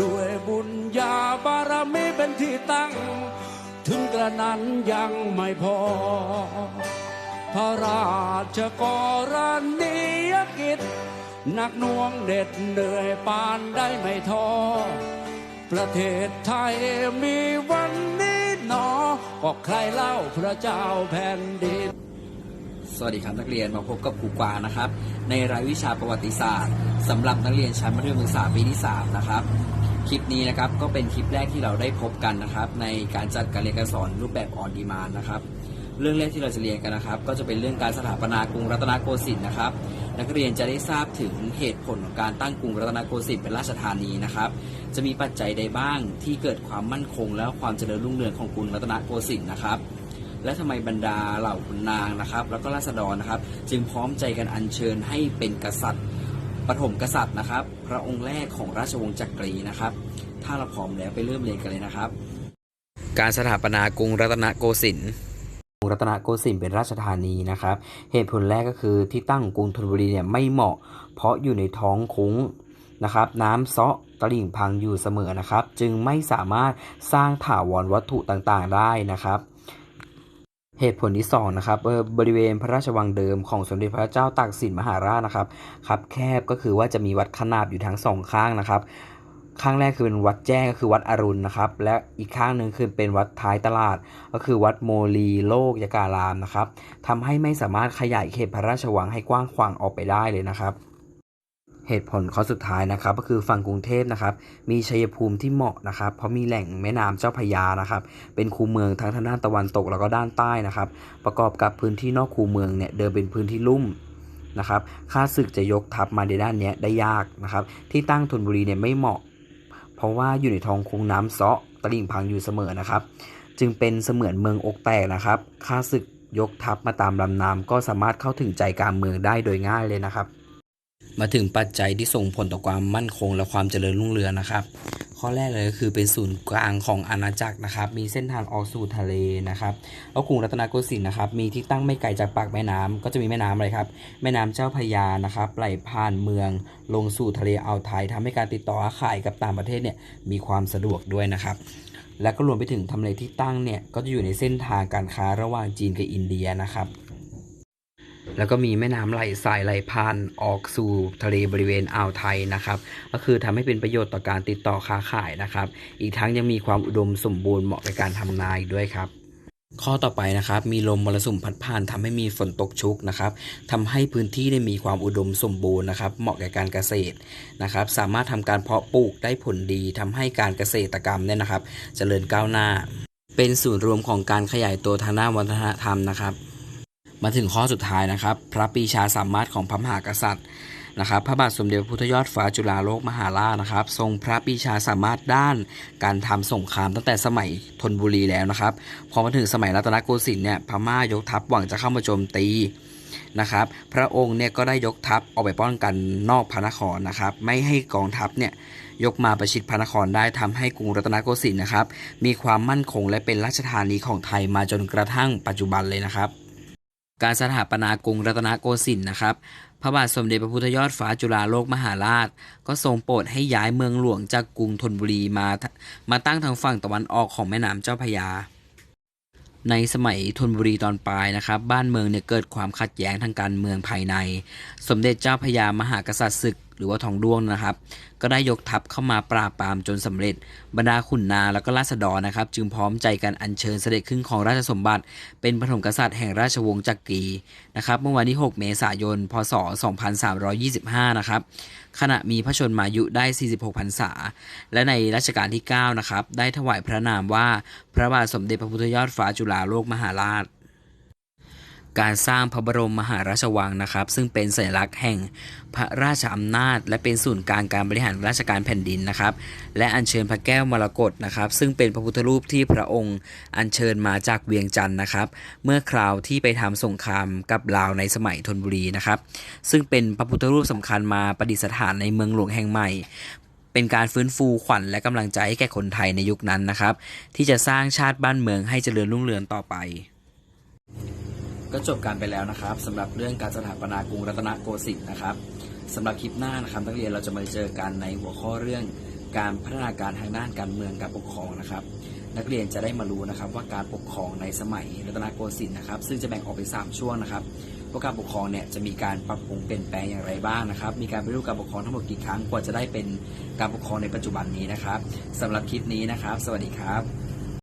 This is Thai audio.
ด้วยบุญญาบารมีเป็นที่ตั้ง ถึงกระนั้นยังไม่พอ พระราชกรณียกิจหนักหน่วงเหน็ดเหนื่อยปานได้ไม่ท้อประเทศไทยมีวันนี้หนอก็ใครเล่าพระเจ้าแผ่นดิน สวัสดีครับนักเรียนมาพบกับครูกวางนะครับ ในรายวิชาประวัติศาสตร์สำหรับนักเรียนชั้นมัธยมศึกษาปีที่3นะครับคลิปนี้นะครับก็เป็นคลิปแรกที่เราได้พบกันนะครับ ในการจัดการเรียนการสอนรูปแบบออนดีมานนะครับ เรื่องแรกที่เราจะเรียนกันนะครับ ก็จะเป็นเรื่องการสถาปนากรุงรัตนโกสินทร์นะครับ นักเรียนจะได้ทราบถึงเหตุผลของการตั้งกรุงรัตนโกสินทร์เป็นราชธานีนะครับ จะมีปัจจัยใดบ้างที่เกิดความมั่นคง และความเจริญรุ่งเรืองของกรุงรัตนโกสินทร์นะครับ และทำไมบรรดาเหล่าขุนนางนะครับ แล้วก็ราษฎรนะครับ จึงพร้อมใจกันอัญเชิญให้เป็นกษัตริย์ปฐมกษัตริย์นะครับ พระองค์แรกของราชวงศ์จักรีนะครับ ถ้าเราพร้อมแล้วไปเริ่มเรียนกันเลยนะครับ การสถาปนากรุงรัตนโกสินทร์กรุงรัตนโกสินทร์เป็นราชธานีนะครับ เหตุผลแรกก็คือที่ตั้งของกรุงธนบุรีเนี่ยไม่เหมาะ เพราะอยู่ในท้องคุ้งนะครับ น้ำเซาะตลิ่งพังอยู่เสมอนะครับ จึงไม่สามารถสร้างถาวรวัตถุต่างๆได้นะครับ เหตุผลที่สองนะครับเอ่อบริเวณพระราชวังเดิมของสมเด็จพระเจ้าตากสินมหาราชนะครับครับแคบก็คือว่าจะมีวัดขนาบอยู่ทั้งสองข้างนะครับ ข้างแรกคือเป็นวัดแจ้งก็คือวัดอรุณนะครับและอีกข้างหนึ่งคือเป็นวัดท้ายตลาด ก็คือวัดโมลีโลกยการามนะครับทำให้ไม่สามารถขยายเขตพระราชวังให้กว้างขวางออกไปได้เลยนะครับ เหตุผลข้อสุดท้ายนะครับ ก็คือฝั่งกรุงเทพนะครับ มีชัยภูมิที่เหมาะนะครับ เพราะมีแหล่งแม่น้ำเจ้าพยานะครับ เป็นคูเมืองทั้งทางด้านตะวันตกแล้วก็ด้านใต้นะครับ ประกอบกับพื้นที่นอกคูเมืองเนี่ยเดิมเป็นพื้นที่ลุ่มนะครับข้าศึกจะยกทัพมาในด้านนี้ได้ยากนะครับ ที่ตั้งธนบุรีเนี่ยไม่เหมาะ เพราะว่าอยู่ในท้องคงน้ำเซาะตลิ่งพังอยู่เสมอนะครับ จึงเป็นเสมือนเมืองอกแตกนะครับข้าศึกยกทัพมาตามลำน้ำก็สามารถเข้าถึงใจกลางเมืองได้โดยง่ายเลยนะครับ มาถึงปัจจัยที่ส่งผลต่อความมั่นคงและความเจริญรุ่งเรืองนะครับ ข้อแรกเลยก็คือเป็นศูนย์กลางของอาณาจักรนะครับ มีเส้นทางออกสู่ทะเลนะครับแล้วกรุงรัตนโกสินทร์นะครับ มีที่ตั้งไม่ไกลจากปากแม่น้ำก็จะมีแม่น้ำอะไรครับ แม่น้ำเจ้าพยานะครับ ไหลผ่านเมือง ลงสู่ทะเลอ่าวไทยทำให้การติดต่อค้าขายกับต่างประเทศเนี่ยมีความสะดวกด้วยนะครับและก็รวมไปถึงทำเลที่ตั้งเนี่ยก็จะอยู่ในเส้นทางการค้าระหว่างจีนกับอินเดียนะครับ แล้วก็มีแม่น้ำไหลสายไหลผ่านออกสู่ทะเลบริเวณอ่าวไทยนะครับ ก็คือทำให้เป็นประโยชน์ต่อการติดต่อค้าขายนะครับ อีกทั้งยังมีความอุดมสมบูรณ์เหมาะกับการทำนาอีกด้วยครับข้อต่อไปนะครับมีลมมรสุมพัดผ่านทำให้มีฝนตกชุกนะครับทำให้พื้นที่ได้มีความอุดมสมบูรณ์นะครับ เหมาะแก่การเกษตรนะครับ สามารถทำการเพาะปลูกได้ผลดีทำให้การเกษตรกรรมเนี่ยนะครับเจริญก้าวหน้า เป็นศูนย์รวมของการขยายตัวทางด้านวัฒนธรรมนะครับ มาถึงข้อสุดท้ายนะครับ พระปีชาสามารถของพระมหากษัตริย์นะครับพระบาทสมเด็จพระพุทธยอดฟ้าจุฬาโลกมหาราชนะครับ ทรงพระปีชาสามารถด้านการทำสงครามตั้งแต่สมัยธนบุรีแล้วนะครับ พอมาถึงสมัยรัตนโกสินทร์เนี่ยพม่ายกทัพหวังจะเข้ามาโจมตีนะครับ พระองค์เนี่ยก็ได้ยกทัพออกไปป้องกันนอกพระนครนะครับ ไม่ให้กองทัพเนี่ยยกมาประชิดพระนครได้ทำให้กรุงรัตนโกสินทร์นะครับ มีความมั่นคงและเป็นราชธานีของไทยมาจนกระทั่งปัจจุบันเลยนะครับ การสถาปนากรุงรัตนโกสินทร์นะครับ พระบาทสมเด็จพระพุทธยอดฟ้าจุฬาโลกมหาราช ก็ทรงโปรดให้ย้ายเมืองหลวงจากกรุงธนบุรีมา มาตั้งทางฝั่งตะวันออกของแม่น้ำเจ้าพยา ในสมัยธนบุรีตอนปลายนะครับ บ้านเมืองเนี่ยเกิดความขัดแย้งทางการเมืองภายใน สมเด็จเจ้าพยามหากษัตริย์ศึก หรือว่าทองด้วงนะครับ ก็ได้ยกทัพเข้ามาปราบปรามจนสำเร็จ บรรดาขุนนางแล้วก็ราษฎรนะครับ จึงพร้อมใจกันอัญเชิญเสด็จขึ้นของราชสมบัติ เป็นปฐมกษัตริย์แห่งราชวงศ์จักรีนะครับ เมื่อวันที่ 6 เมษายน พศ 2325 นะครับขณะมีพระชนมายุได้ 46 พรรษา และในรัชกาลที่ 9 นะครับ ได้ถวายพระนามว่าพระบาทสมเด็จพระพุทธยอดฟ้าจุฬาโลกมหาราช การสร้างพระบรมมหาราชวังนะครับ ซึ่งเป็นสัญลักษณ์แห่งพระราชอำนาจ และเป็นศูนย์กลางการบริหารราชการแผ่นดินนะครับ และอัญเชิญพระแก้วมรกตนะครับ ซึ่งเป็นพระพุทธรูปที่พระองค์อัญเชิญมาจากเวียงจันทร์นะครับ เมื่อคราวที่ไปทำสงครามกับลาวในสมัยธนบุรีนะครับ ซึ่งเป็นพระพุทธรูปสำคัญมาประดิษฐานในเมืองหลวงแห่งใหม่เป็นการฟื้นฟูขวัญและกำลังใจให้แก่คนไทยในยุคนั้นนะครับ ที่จะสร้างชาติบ้านเมืองให้เจริญรุ่งเรืองต่อไป ก็จบการไปแล้วนะครับสำหรับเรื่องการสถาปนากรุงรัตนโกสินทร์นะครับสำหรับคลิปหน้านะครับนักเรียนเราจะมาเจอกันในหัวข้อเรื่องการพัฒนาการทางด้านการเมืองการปกครองนะครับ นักเรียนจะได้มารู้นะครับว่าการปกครองในสมัยรัตนโกสินทร์นะครับ ซึ่งจะแบ่งออกเป็น3ช่วงนะครับว่าการปกครองเนี่ยจะมีการปรับปรุงเปลี่ยนแปลงอย่างไรบ้างนะครับ มีการปฏิรูปการปกครองทั้งหมดกี่ครั้งกว่าจะได้เป็นการปกครองในปัจจุบันนี้นะครับสำหรับคลิปนี้นะครับ สวัสดีครับ